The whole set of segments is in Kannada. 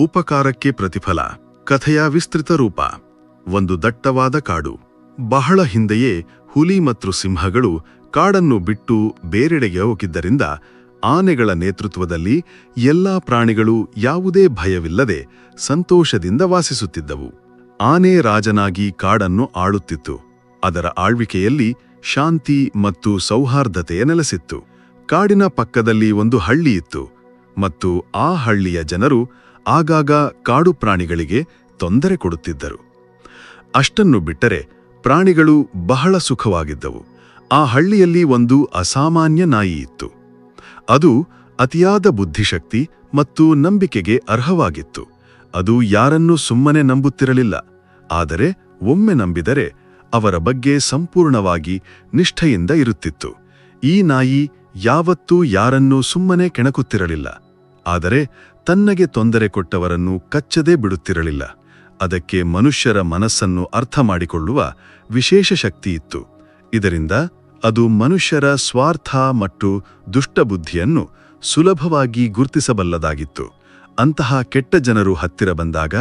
ಉಪಕಾರಕ್ಕೆ ಪ್ರತಿಫಲ. ಕಥೆಯ ವಿಸ್ತೃತ ರೂಪ. ಒಂದು ದಟ್ಟವಾದ ಕಾಡು. ಬಹಳ ಹಿಂದೆಯೇ ಹುಲಿ ಮತ್ತು ಸಿಂಹಗಳು ಕಾಡನ್ನು ಬಿಟ್ಟು ಬೇರೆಡೆಗೆ ಹೋಗಿದ್ದರಿಂದ ಆನೆಗಳ ನೇತೃತ್ವದಲ್ಲಿ ಎಲ್ಲಾ ಪ್ರಾಣಿಗಳು ಯಾವುದೇ ಭಯವಿಲ್ಲದೆ ಸಂತೋಷದಿಂದ ವಾಸಿಸುತ್ತಿದ್ದವು. ಆನೆ ರಾಜನಾಗಿ ಕಾಡನ್ನು ಆಳುತ್ತಿತ್ತು. ಅದರ ಆಳ್ವಿಕೆಯಲ್ಲಿ ಶಾಂತಿ ಮತ್ತು ಸೌಹಾರ್ದತೆಯ ನೆಲೆಸಿತ್ತು. ಕಾಡಿನ ಪಕ್ಕದಲ್ಲಿ ಒಂದು ಹಳ್ಳಿಯಿತ್ತು ಮತ್ತು ಆ ಹಳ್ಳಿಯ ಜನರು ಆಗಾಗ ಕಾಡು ಪ್ರಾಣಿಗಳಿಗೆ ತೊಂದರೆ ಕೊಡುತ್ತಿದ್ದರು. ಅಷ್ಟನ್ನು ಬಿಟ್ಟರೆ ಪ್ರಾಣಿಗಳು ಬಹಳ ಸುಖವಾಗಿದ್ದವು. ಆ ಹಳ್ಳಿಯಲ್ಲಿ ಒಂದು ಅಸಾಮಾನ್ಯ ನಾಯಿ ಇತ್ತು. ಅದು ಅತಿಯಾದ ಬುದ್ಧಿಶಕ್ತಿ ಮತ್ತು ನಂಬಿಕೆಗೆ ಅರ್ಹವಾಗಿತ್ತು. ಅದು ಯಾರನ್ನೂ ಸುಮ್ಮನೆ ನಂಬುತ್ತಿರಲಿಲ್ಲ. ಆದರೆ ಒಮ್ಮೆ ನಂಬಿದರೆ ಅವರ ಬಗ್ಗೆ ಸಂಪೂರ್ಣವಾಗಿ ನಿಷ್ಠೆಯಿಂದ ಇರುತ್ತಿತ್ತು. ಈ ನಾಯಿ ಯಾವತ್ತೂ ಯಾರನ್ನೂ ಸುಮ್ಮನೆ ಕೆಣಕುತ್ತಿರಲಿಲ್ಲ. ಆದರೆ ತನ್ನಗೆ ತೊಂದರೆ ಕೊಟ್ಟವರನ್ನು ಕಚ್ಚದೇ ಬಿಡುತ್ತಿರಲಿಲ್ಲ. ಅದಕ್ಕೆ ಮನುಷ್ಯರ ಮನಸ್ಸನ್ನು ಅರ್ಥ ಮಾಡಿಕೊಳ್ಳುವ ವಿಶೇಷ ಶಕ್ತಿಯಿತ್ತು ಇದರಿಂದ ಅದು ಮನುಷ್ಯರ ಸ್ವಾರ್ಥ ಮತ್ತು ದುಷ್ಟಬುದ್ಧಿಯನ್ನು ಸುಲಭವಾಗಿ ಗುರ್ತಿಸಬಲ್ಲದಾಗಿತ್ತು. ಅಂತಹ ಕೆಟ್ಟ ಜನರು ಹತ್ತಿರ ಬಂದಾಗ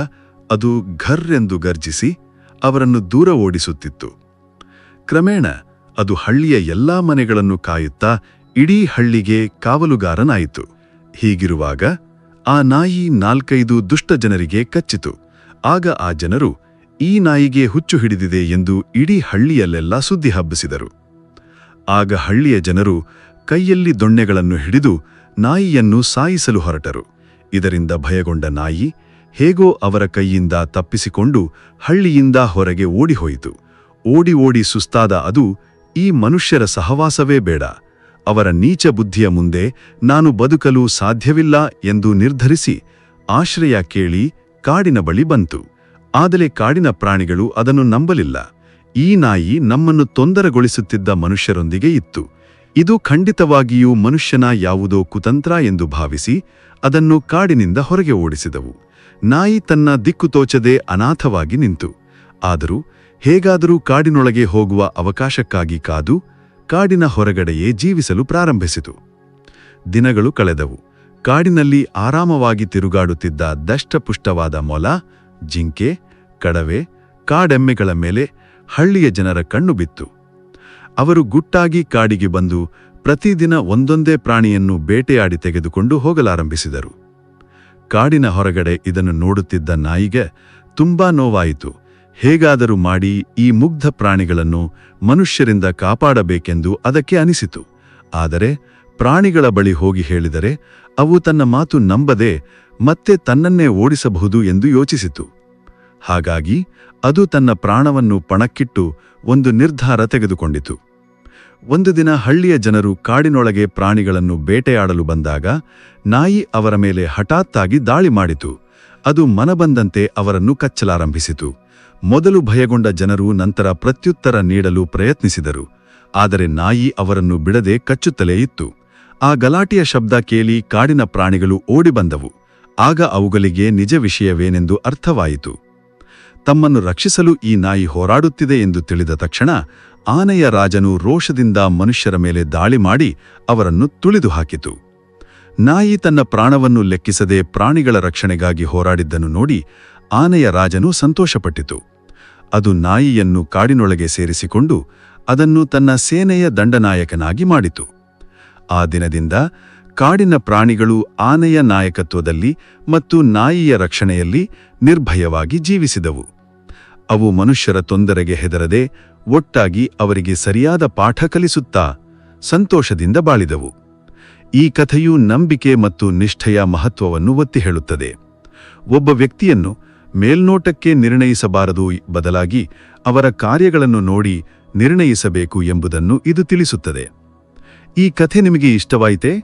ಅದು ಘರ್ ಎಂದು ಗರ್ಜಿಸಿ ಅವರನ್ನು ದೂರ ಓಡಿಸುತ್ತಿತ್ತು. ಕ್ರಮೇಣ ಅದು ಹಳ್ಳಿಯ ಎಲ್ಲಾ ಮನೆಗಳನ್ನು ಕಾಯುತ್ತಾ ಇಡೀ ಹಳ್ಳಿಗೆ ಕಾವಲುಗಾರನಾಯಿತು. ಹೀಗಿರುವಾಗ ಆ ನಾಯಿ ನಾಲ್ಕೈದು ದುಷ್ಟ ಜನರಿಗೆ ಕಚ್ಚಿತು. ಆಗ ಆ ಜನರು, ಈ ನಾಯಿಗೆ ಹುಚ್ಚು ಹಿಡಿದಿದೆ ಎಂದು ಇಡೀ ಹಳ್ಳಿಯಲ್ಲೆಲ್ಲ ಸುದ್ದಿ ಹಬ್ಬಿಸಿದರು. ಆಗ ಹಳ್ಳಿಯ ಜನರು ಕೈಯಲ್ಲಿ ದೊಣ್ಣೆಗಳನ್ನು ಹಿಡಿದು ನಾಯಿಯನ್ನು ಸಾಯಿಸಲು ಹೊರಟರು. ಇದರಿಂದ ಭಯಗೊಂಡ ನಾಯಿ ಹೇಗೋ ಅವರ ಕೈಯಿಂದ ತಪ್ಪಿಸಿಕೊಂಡು ಹಳ್ಳಿಯಿಂದ ಹೊರಗೆ ಓಡಿಹೋಯಿತು. ಓಡಿ ಓಡಿ ಸುಸ್ತಾದ ಅದು ಈ ಮನುಷ್ಯರ ಸಹವಾಸವೇ ಬೇಡ. ಅವರ ನೀಚ ಬುದ್ಧಿಯ ಮುಂದೆ ನಾನು ಬದುಕಲು ಸಾಧ್ಯವಿಲ್ಲ ಎಂದು ನಿರ್ಧರಿಸಿ ಆಶ್ರಯ ಕೇಳಿ ಕಾಡಿನ ಬಳಿ ಬಂತು. ಆದರೆ ಕಾಡಿನ ಪ್ರಾಣಿಗಳು ಅದನ್ನು ನಂಬಲಿಲ್ಲ. ಈ ನಾಯಿ ನಮ್ಮನ್ನು ತೊಂದರೆಗೊಳಿಸುತ್ತಿದ್ದ ಮನುಷ್ಯರೊಂದಿಗೆ ಇತ್ತು. ಇದು ಖಂಡಿತವಾಗಿಯೂ ಮನುಷ್ಯನ ಯಾವುದೋ ಕುತಂತ್ರ ಎಂದು ಭಾವಿಸಿ ಅದನ್ನು ಕಾಡಿನಿಂದ ಹೊರಗೆ ಓಡಿಸಿದವು. ನಾಯಿ ತನ್ನ ದಿಕ್ಕು ತೋಚದೆ ಅನಾಥವಾಗಿ ನಿಂತು. ಆದರೂ ಹೇಗಾದರೂ ಕಾಡಿನೊಳಗೆ ಹೋಗುವ ಅವಕಾಶಕ್ಕಾಗಿ ಕಾದು ಕಾಡಿನ ಹೊರಗಡೆಯೇ ಜೀವಿಸಲು ಪ್ರಾರಂಭಿಸಿತು. ದಿನಗಳು ಕಳೆದವು. ಕಾಡಿನಲ್ಲಿ ಆರಾಮವಾಗಿ ತಿರುಗಾಡುತ್ತಿದ್ದ ದಷ್ಟಪುಷ್ಟವಾದ ಮೊಲ, ಜಿಂಕೆ, ಕಡವೆ, ಕಾಡೆಮ್ಮೆಗಳ ಮೇಲೆ ಹಳ್ಳಿಯ ಜನರ ಕಣ್ಣು ಬಿತ್ತು. ಅವರು ಗುಟ್ಟಾಗಿ ಕಾಡಿಗೆ ಬಂದು ಪ್ರತಿದಿನ ಒಂದೊಂದೇ ಪ್ರಾಣಿಯನ್ನು ಬೇಟೆಯಾಡಿ ತೆಗೆದುಕೊಂಡು ಹೋಗಲಾರಂಭಿಸಿದರು. ಕಾಡಿನ ಹೊರಗಡೆ ಇದನ್ನು ನೋಡುತ್ತಿದ್ದ ನಾಯಿಗೆ ತುಂಬಾ ನೋವಾಯಿತು. ಹೇಗಾದರೂ ಮಾಡಿ ಈ ಮುಗ್ಧ ಪ್ರಾಣಿಗಳನ್ನು ಮನುಷ್ಯರಿಂದ ಕಾಪಾಡಬೇಕೆಂದು ಅದಕ್ಕೆ ಅನಿಸಿತು. ಆದರೆ ಪ್ರಾಣಿಗಳ ಬಳಿ ಹೋಗಿ ಹೇಳಿದರೆ, ಅವು ತನ್ನ ಮಾತು ನಂಬದೆ ಮತ್ತೆ ತನ್ನನ್ನೇ ಓಡಿಸಬಹುದು ಎಂದು ಯೋಚಿಸಿತು. ಹಾಗಾಗಿ ಅದು ತನ್ನ ಪ್ರಾಣವನ್ನು ಪಣಕ್ಕಿಟ್ಟು ಒಂದು ನಿರ್ಧಾರ ತೆಗೆದುಕೊಂಡಿತು. ಒಂದು ದಿನ ಹಳ್ಳಿಯ ಜನರು ಕಾಡಿನೊಳಗೆ ಪ್ರಾಣಿಗಳನ್ನು ಬೇಟೆಯಾಡಲು ಬಂದಾಗ ನಾಯಿ ಅವರ ಮೇಲೆ ಹಠಾತ್ತಾಗಿ ದಾಳಿ ಮಾಡಿತು. ಅದು ಮನಬಂದಂತೆ ಅವರನ್ನು ಕಚ್ಚಲಾರಂಭಿಸಿತು. ಮೊದಲು ಭಯಗೊಂಡ ಜನರು ನಂತರ ಪ್ರತ್ಯುತ್ತರ ನೀಡಲು ಪ್ರಯತ್ನಿಸಿದರು. ಆದರೆ ನಾಯಿ ಅವರನ್ನು ಬಿಡದೆ ಕಚ್ಚುತ್ತಲೇ ಇತ್ತು. ಆ ಗಲಾಟೆಯ ಶಬ್ದ ಕೇಳಿ ಕಾಡಿನ ಪ್ರಾಣಿಗಳು ಓಡಿಬಂದವು. ಆಗ ಅವುಗಳಿಗೆ ನಿಜ ವಿಷಯವೇನೆಂದು ಅರ್ಥವಾಯಿತು. ತಮ್ಮನ್ನು ರಕ್ಷಿಸಲು ಈ ನಾಯಿ ಹೋರಾಡುತ್ತಿದೆ ಎಂದು ತಿಳಿದ ತಕ್ಷಣ ಆನೆಯ ರಾಜನು ರೋಷದಿಂದ ಮನುಷ್ಯರ ಮೇಲೆ ದಾಳಿ ಮಾಡಿ ಅವರನ್ನು ತುಳಿದು ಹಾಕಿತು ನಾಯಿ ತನ್ನ ಪ್ರಾಣವನ್ನು ಲೆಕ್ಕಿಸದೆ ಪ್ರಾಣಿಗಳ ರಕ್ಷಣೆಗಾಗಿ ಹೋರಾಡಿದ್ದನ್ನು ನೋಡಿ ಆನೆಯ ರಾಜನು ಸಂತೋಷಪಟ್ಟಿತು. ಅದು ನಾಯಿಯನ್ನು ಕಾಡಿನೊಳಗೆ ಸೇರಿಸಿಕೊಂಡು ಅದನ್ನು ತನ್ನ ಸೇನೆಯ ದಂಡನಾಯಕನಾಗಿ ಮಾಡಿತು. ಆ ದಿನದಿಂದ ಕಾಡಿನ ಪ್ರಾಣಿಗಳು ಆನೆಯ ನಾಯಕತ್ವದಲ್ಲಿ ಮತ್ತು ನಾಯಿಯ ರಕ್ಷಣೆಯಲ್ಲಿ ನಿರ್ಭಯವಾಗಿ ಜೀವಿಸಿದವು. ಅವು ಮನುಷ್ಯರ ತೊಂದರೆಗೆ ಹೆದರದೆ ಒಟ್ಟಾಗಿ ಅವರಿಗೆ ಸರಿಯಾದ ಪಾಠ ಕಲಿಸುತ್ತಾ ಸಂತೋಷದಿಂದ ಬಾಳಿದವು. ಈ ಕಥೆಯು ನಂಬಿಕೆ ಮತ್ತು ನಿಷ್ಠೆಯ ಮಹತ್ವವನ್ನು ಒತ್ತಿ ಹೇಳುತ್ತದೆ. ಒಬ್ಬ ವ್ಯಕ್ತಿಯನ್ನು ಮೇಲ್ನೋಟಕ್ಕೆ ನಿರ್ಣಯಿಸಬಾರದು ಬದಲಾಗಿ ಅವರ ಕಾರ್ಯಗಳನ್ನು ನೋಡಿ ನಿರ್ಣಯಿಸಬೇಕು ಎಂಬುದನ್ನು ಇದು ತಿಳಿಸುತ್ತದೆ. ಈ ಕಥೆ ನಿಮಗೆ ಇಷ್ಟವಾಯಿತೇ?